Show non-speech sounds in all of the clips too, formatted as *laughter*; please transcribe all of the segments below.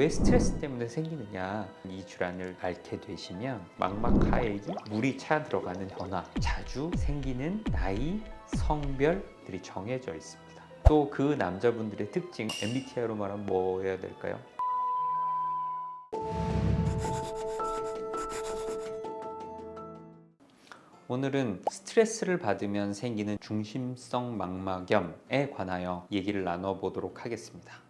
왜 스트레스 때문에 생기느냐 이 질환을 앓게 되시면 망막 하액이 물이 차 들어가는 변화 자주 생기는 나이 성별들이 정해져 있습니다 또 그 남자분들의 특징 MBTI로 말하면 뭐 해야 될까요? 오늘은 스트레스를 받으면 생기는 중심성 망막염에 관하여 얘기를 나눠보도록 하겠습니다.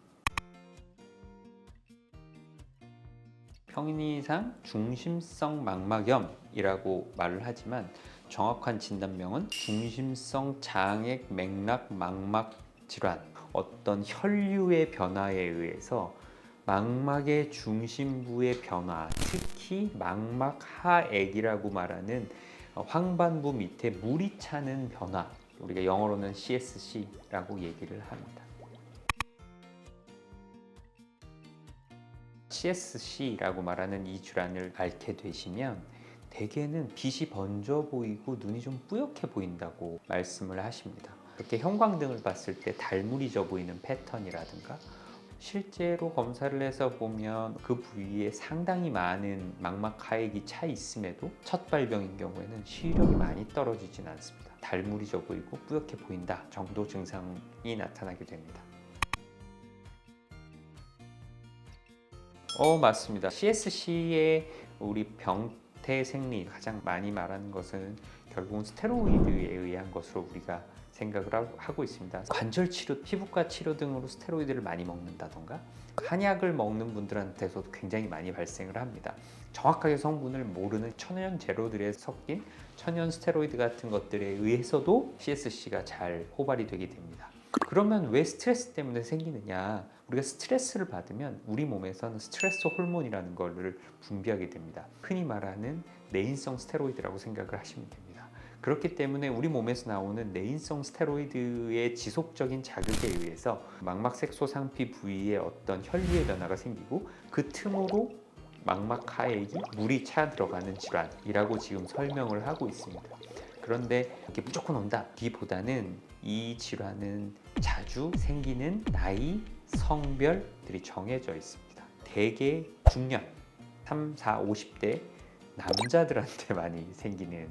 평인이상 중심성 망막염이라고 말을 하지만 정확한 진단명은 중심성 장액 맥락 망막 질환 어떤 혈류의 변화에 의해서 망막의 중심부의 변화 특히 망막 하액이라고 말하는 황반부 밑에 물이 차는 변화 우리가 영어로는 CSC라고 얘기를 합니다. CSC라고 말하는 이 질환을 앓게 되시면 대개는 빛이 번져 보이고 눈이 좀 뿌옇게 보인다고 말씀을 하십니다. 이렇게 형광등을 봤을 때 달무리 져 보이는 패턴이라든가 실제로 검사를 해서 보면 그 부위에 상당히 많은 망막 하액이 차 있음에도 첫 발병인 경우에는 시력이 많이 떨어지진 않습니다. 달무리 져 보이고 뿌옇게 보인다 정도 증상이 나타나게 됩니다. 어 맞습니다. CSC의 우리 병태 생리 가장 많이 말하는 것은 결국은 스테로이드에 의한 것으로 우리가 생각을 하- 하고 있습니다. 관절 치료, 피부과 치료 등으로 스테로이드를 많이 먹는다던가 한약을 먹는 분들한테서도 굉장히 많이 발생을 합니다. 정확하게 성분을 모르는 천연 재료들에 섞인 천연 스테로이드 같은 것들에 의해서도 CSC가 잘 호발이 되게 됩니다. 그러면 왜 스트레스 때문에 생기느냐? 우리가 스트레스를 받으면 우리 몸에서는 스트레스 호르몬이라는 것을 분비하게 됩니다. 흔히 말하는 내인성 스테로이드라고 생각을 하시면 됩니다. 그렇기 때문에 우리 몸에서 나오는 내인성 스테로이드의 지속적인 자극에 의해서 망막색소 상피 부위에 어떤 혈류의 변화가 생기고 그 틈으로 망막 하액이 물이 차 들어가는 질환이라고 지금 설명을 하고 있습니다. 그런데 이렇게 무조건 온다기보다는 이 질환은 자주 생기는 나이, 성별들이 정해져 있습니다. 대개 중년, 3, 4, 50대 남자들한테 *laughs* 많이 생기는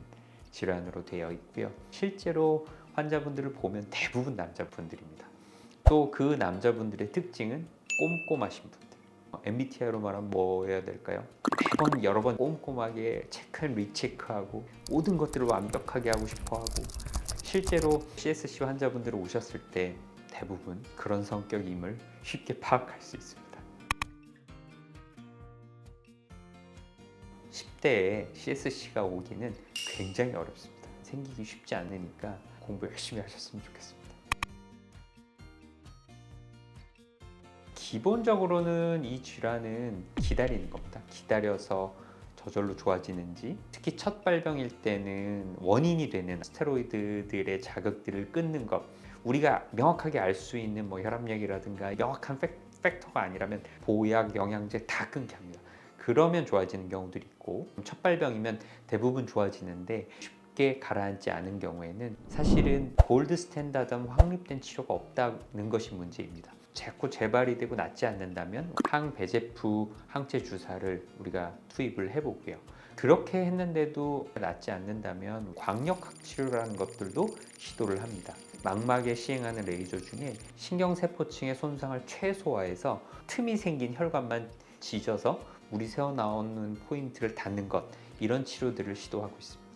질환으로 되어 있고요. 실제로 환자분들을 보면 대부분 남자분들입니다. 또 그 남자분들의 특징은 꼼꼼하신 분들. MBTI로 말하면 뭐 해야 될까요? 매번 여러 번 꼼꼼하게 체크 앤 리체크하고 모든 것들을 완벽하게 하고 싶어 하고 실제로 CSC 환자분들 오셨을 때 대부분 그런 성격임을 쉽게 파악할 수 있습니다. 10대에 CSC가 오기는 굉장히 어렵습니다. 생기기 쉽지 않으니까 공부 열심히 하셨으면 좋겠습니다. 기본적으로는 이 질환은 기다리는 겁니다. 기다려서 저절로 좋아지는지 특히 첫 발병일 때는 원인이 되는 스테로이드들의 자극들을 끊는 것 우리가 명확하게 알 수 있는 뭐 혈압약이라든가 명확한 팩, 팩터가 아니라면 보약, 영양제 다 끊게 합니다. 그러면 좋아지는 경우들이 있고 첫 발병이면 대부분 좋아지는데 쉽게 가라앉지 않은 경우에는 사실은 골드 스탠다드 확립된 치료가 없다는 것이 문제입니다. 자꾸 재발이 되고 낫지 않는다면 항배제프 항체 주사를 우리가 투입을 해보고요. 그렇게 했는데도 낫지 않는다면 광역학 치료라는 것들도 시도를 합니다. 망막에 시행하는 레이저 중에 신경세포층의 손상을 최소화해서 틈이 생긴 혈관만 지져서 물이 새어 나오는 포인트를 닫는 것 이런 치료들을 시도하고 있습니다.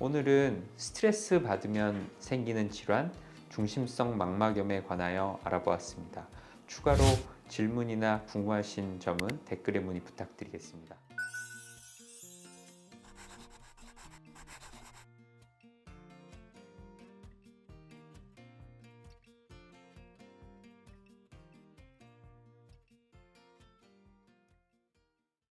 오늘은 스트레스 받으면 생기는 질환 중심성 망막염에 관하여 알아보았습니다. 추가로 질문이나 궁금하신 점은 댓글에 문의 부탁드리겠습니다.